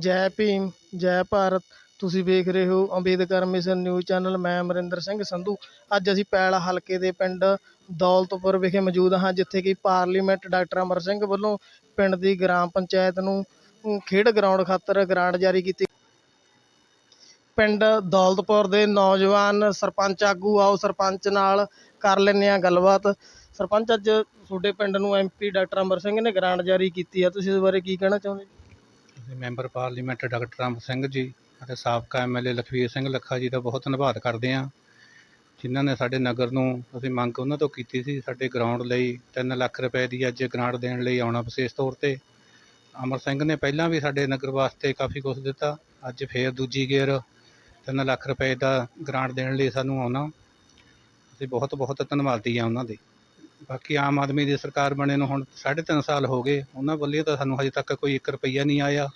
ਜੈ ਭੀਮ, ਜੈ ਭਾਰਤ। ਤੁਸੀਂ ਵੇਖ ਰਹੇ ਹੋ ਅੰਬੇਦਕਰ ਮਿਸ਼ਨ ਨਿਊਜ਼ ਚੈਨਲ। ਮੈਂ ਅਮਰਿੰਦਰ ਸਿੰਘ ਸੰਧੂ। ਅੱਜ ਅਸੀਂ ਪੈਲ ਹਲਕੇ ਦੇ ਪਿੰਡ ਦੌਲਤਪੁਰ ਵਿਖੇ ਮੌਜੂਦ ਹਾਂ, ਜਿੱਥੇ ਕਿ ਪਾਰਲੀਮੈਂਟ ਡਾਕਟਰ ਅਮਰ ਸਿੰਘ ਵੱਲੋਂ ਪਿੰਡ ਦੀ ਗ੍ਰਾਮ ਪੰਚਾਇਤ ਨੂੰ ਖੇਡ ਗਰਾਊਂਡ ਖਾਤਰ ਗ੍ਰਾਂਟ ਜਾਰੀ ਕੀਤੀ। ਪਿੰਡ ਦੌਲਤਪੁਰ ਦੇ ਨੌਜਵਾਨ ਸਰਪੰਚ ਆਗੂ, ਆਓ ਸਰਪੰਚ ਨਾਲ ਕਰ ਲੈਂਦੇ ਆ ਗੱਲਬਾਤ। ਸਰਪੰਚ, ਅੱਜ ਤੁਹਾਡੇ ਪਿੰਡ ਨੂੰ ਐਮਪੀ ਡਾਕਟਰ ਅਮਰ ਸਿੰਘ ਨੇ ਗ੍ਰਾਂਟ ਜਾਰੀ ਕੀਤੀ ਆ। ਤੁਸੀਂ ਇਸ ਬਾਰੇ ਕੀ ਕਹਿਣਾ ਚਾਹੁੰਦੇ member parliament doctor Ram Singh ji ਅਤੇ ਸਾਬਕਾ ਐਮਐਲਏ ਲਖਵੀਰ ਸਿੰਘ ਲੱਖਾ ਜੀ ਦਾ ਬਹੁਤ ਧੰਨਵਾਦ ਕਰਦੇ ਹਾਂ। ਜਿਨ੍ਹਾਂ ਨੇ ਸਾਡੇ ਨਗਰ ਨੂੰ ਅਸੀਂ ਮੰਗ ਉਹਨਾਂ ਤੋਂ ਕੀਤੀ ਸੀ, ਸਾਡੇ ਗਰਾਊਂਡ ਲਈ 3 ਲੱਖ ਰੁਪਏ ਦੀ ਅੱਜ ਗ੍ਰਾਂਟ ਦੇਣ ਲਈ ਆਉਣਾ ਵਿਸ਼ੇਸ਼ ਤੌਰ ਤੇ। ਅਮਰ ਸਿੰਘ ਨੇ ਪਹਿਲਾਂ ਵੀ ਸਾਡੇ ਨਗਰ ਵਾਸਤੇ ਕਾਫੀ ਕੁਝ ਦਿੱਤਾ, ਅੱਜ ਫੇਰ ਦੂਜੀ ਗੇਰ 3 ਲੱਖ ਰੁਪਏ ਦਾ ਗ੍ਰਾਂਟ ਦੇਣ ਲਈ ਸਾਨੂੰ ਆਉਣਾ। ਅਸੀਂ ਬਹੁਤ ਬਹੁਤ ਧੰਨਵਾਦੀ ਹਾਂ ਉਹਨਾਂ ਦੇ। ਬਾਕੀ ਆਮ ਆਦਮੀ ਦੀ ਸਰਕਾਰ ਬਣੇ ਨੂੰ ਹੁਣ 3.5 ਸਾਲ ਹੋ ਗਏ। ਉਹਨਾਂ ਵੱਲੋਂ ਤਾਂ ਸਾਨੂੰ ਹਜੇ ਤੱਕ ਕੋਈ 1 ਰੁਪਈਆ ਨਹੀਂ ਆਇਆ।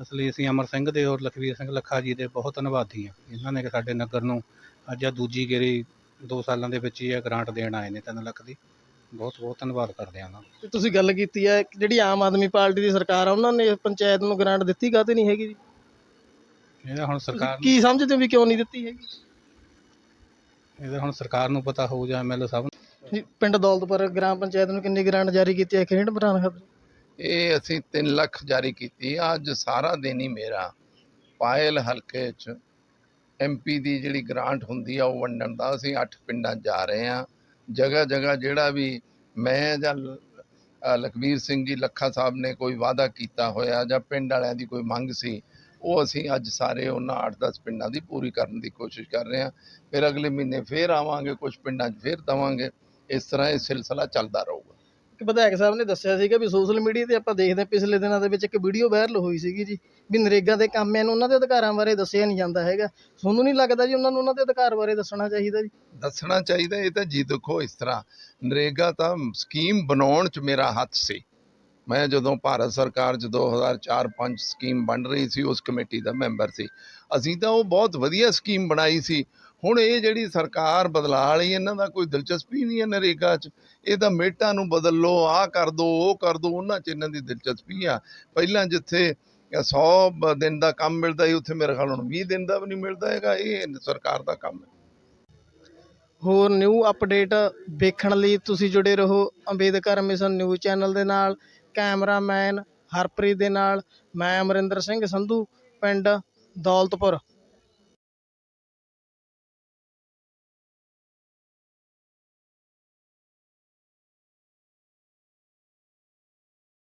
ਇਸ ਲਈ ਅਸੀਂ ਅਮਰ ਸਿੰਘ ਦੇ ਔਰ ਲਖਵੀਰ ਸਿੰਘ ਲੱਖਾ ਜੀ ਦੇ ਬਹੁਤ ਧੰਨਵਾਦੀ ਹਾਂ। ਇਹਨਾਂ ਨੇ ਸਾਡੇ ਨਗਰ ਨੂੰ ਅੱਜ ਆ ਦੂਜੀ ਗੇਰੀ 2 ਸਾਲਾਂ ਦੇ ਵਿੱਚ ਹੀ ਇਹ ਗ੍ਰਾਂਟ ਦੇਣ ਆਏ ਨੇ 3 ਲੱਖ ਦੀ। ਬਹੁਤ ਬਹੁਤ ਧੰਨਵਾਦ ਕਰਦੇ ਹਾਂ ਉਹਨਾਂ ਦਾ। ਤੇ ਤੁਸੀਂ ਗੱਲ ਕੀਤੀ ਹੈ ਕਿ ਜਿਹੜੀ ਆਮ ਆਦਮੀ ਪਾਰਟੀ ਦੀ ਸਰਕਾਰ ਆ ਉਹਨਾਂ ਨੇ ਪੰਚਾਇਤ ਨੂੰ ਗ੍ਰਾਂਟ ਦਿੱਤੀ ਕਾਹਤੇ ਨਹੀਂ ਹੈਗੀ ਜੀ? ਇਹਦਾ ਹੁਣ ਸਰਕਾਰ ਨੂੰ ਕੀ ਸਮਝਦੇ ਹੋ ਵੀ ਕਿਉਂ ਨਹੀਂ ਦਿੱਤੀ ਹੈਗੀ? ਇਹਦਾ ਹੁਣ ਸਰਕਾਰ ਨੂੰ ਪਤਾ ਹੋਊ ਜਾਂ ਐਮਐਲਏ ਸਾਹਿਬ ਨੂੰ। ਪਿੰਡ ਦੌਲਤਪੁਰ ਗ੍ਰਾਮ ਪੰਚਾਇਤ ਨੂੰ ਕਿੰਨੀ ਗ੍ਰਾਂਟ ਜਾਰੀ ਕੀਤੀ ਹੈ? ਖੇਡ ਬਣਾਉਣ ਖਾਤਰ ਇਹ ਅਸੀਂ 3 ਲੱਖ ਜਾਰੀ ਕੀਤੀ ਅੱਜ ਸਾਰਾ ਦਿਨ ਹੀ ਮੇਰਾ ਪਾਇਲ ਹਲਕੇ 'ਚ ਐਮਪੀ ਦੀ ਜਿਹੜੀ ਗ੍ਰਾਂਟ ਹੁੰਦੀ ਆ, ਉਹ ਵੰਡਣ ਦਾ ਅਸੀਂ 8 ਪਿੰਡਾਂ ਜਾ ਰਹੇ ਆ। ਜਗ੍ਹਾ ਜਗ੍ਹਾ ਜਿਹੜਾ ਵੀ ਮੈਂ ਜਾਂ ਲਖਵੀਰ ਸਿੰਘ ਜੀ, ਲੱਖਾ ਸਾਹਿਬ ਨੇ ਕੋਈ ਵਾਅਦਾ ਕੀਤਾ ਹੋਇਆ ਜਾਂ ਪਿੰਡ ਵਾਲਿਆਂ ਦੀ ਕੋਈ ਮੰਗ ਸੀ, ਉਹ ਅਸੀਂ ਅੱਜ ਸਾਰੇ ਉਹਨਾਂ 8-10 ਪਿੰਡਾਂ ਦੀ ਪੂਰੀ ਕਰਨ ਦੀ ਕੋਸ਼ਿਸ਼ ਕਰ ਰਹੇ ਹਾਂ ਫਿਰ ਅਗਲੇ ਮਹੀਨੇ ਫੇਰ ਆਵਾਂਗੇ ਕੁਝ ਪਿੰਡਾਂ 'ਚ ਫੇਰ ਦਵਾਂਗੇ। ਇਸ ਤਰ੍ਹਾਂ ਇਹ ਸਿਲਸਿਲਾ ਚੱਲਦਾ ਰਹੂਗਾ। ਕਿ ਵਿਧਾਇਕ ਸਾਹਿਬ ਨੇ ਦੱਸਿਆ ਸੀਗਾ ਵੀ ਸੋਸ਼ਲ ਮੀਡੀਆ ਤੇ ਆਪਾਂ ਦੇਖਦੇ ਹਾਂ ਪਿਛਲੇ ਦਿਨਾਂ ਦੇ ਵਿੱਚ ਇੱਕ ਵੀਡੀਓ ਵਾਇਰਲ ਹੋਈ ਸੀਗੀ ਜੀ ਵੀ ਨਰੇਗਾ ਦੇ ਕਾਮਿਆਂ ਨੂੰ ਉਹਨਾਂ ਦੇ ਅਧਿਕਾਰਾਂ ਬਾਰੇ ਦੱਸਿਆ ਨਹੀਂ ਜਾਂਦਾ ਹੈਗਾ। ਤੁਹਾਨੂੰ ਨਹੀਂ ਲੱਗਦਾ ਜੀ ਉਹਨਾਂ ਨੂੰ ਉਹਨਾਂ ਦੇ ਅਧਿਕਾਰ ਬਾਰੇ ਦੱਸਣਾ ਚਾਹੀਦਾ ਜੀ? ਦੱਸਣਾ ਚਾਹੀਦਾ ਇਹ ਤਾਂ ਜੀ ਦੇਖੋ ਇਸ ਤਰ੍ਹਾਂ ਨਰੇਗਾ ਤਾਂ ਸਕੀਮ ਬਣਾਉਣ 'ਚ ਮੇਰਾ ਹੱਥ ਸੀ। ਮੈਂ ਜਦੋਂ ਭਾਰਤ ਸਰਕਾਰ 'ਚ 2004-5 ਸਕੀਮ ਬਣ ਰਹੀ ਸੀ ਉਸ ਕਮੇਟੀ ਦਾ ਮੈਂਬਰ ਸੀ। ਅਸੀਂ ਤਾਂ ਉਹ ਬਹੁਤ ਵਧੀਆ ਸਕੀਮ ਬਣਾਈ ਸੀ। ਹੁਣ ਇਹ ਜਿਹੜੀ ਸਰਕਾਰ ਬਦਲਾ ਲਈ, ਇਹਨਾਂ ਦਾ ਕੋਈ ਦਿਲਚਸਪੀ ਨਹੀਂ ਹੈ ਨਰੇਗਾ 'ਚ। ਇਹ ਤਾਂ ਮੇਟਾਂ ਨੂੰ ਬਦਲ ਲਓ, ਆਹ ਕਰ ਦੋ, ਉਹ ਕਰ ਦੋ, ਉਹਨਾਂ 'ਚ ਇਹਨਾਂ ਦੀ ਦਿਲਚਸਪੀ ਆ। ਪਹਿਲਾਂ ਜਿੱਥੇ 100 ਦਿਨ ਦਾ ਕੰਮ ਮਿਲਦਾ ਸੀ, ਉੱਥੇ ਮੇਰੇ ਖਿਆਲ ਹੁਣ 20 ਦਿਨ ਦਾ ਵੀ ਨਹੀਂ ਮਿਲਦਾ ਹੈਗਾ, ਇਹ ਸਰਕਾਰ ਦਾ ਕੰਮ ਹੈ। ਹੋਰ ਨਿਊ ਅਪਡੇਟ ਵੇਖਣ ਲਈ ਤੁਸੀਂ ਜੁੜੇ ਰਹੋ ਅੰਬੇਦਕਰ ਮਿਸ਼ਨ ਨਿਊਜ਼ ਚੈਨਲ ਦੇ ਨਾਲ। ਕੈਮਰਾਮੈਨ ਹਰਪ੍ਰੀਤ ਦੇ ਨਾਲ, ਮੈਂ ਅਮਰਿੰਦਰ ਸਿੰਘ ਸੰਧੂ, ਪਿੰਡ ਦੌਲਤਪੁਰ।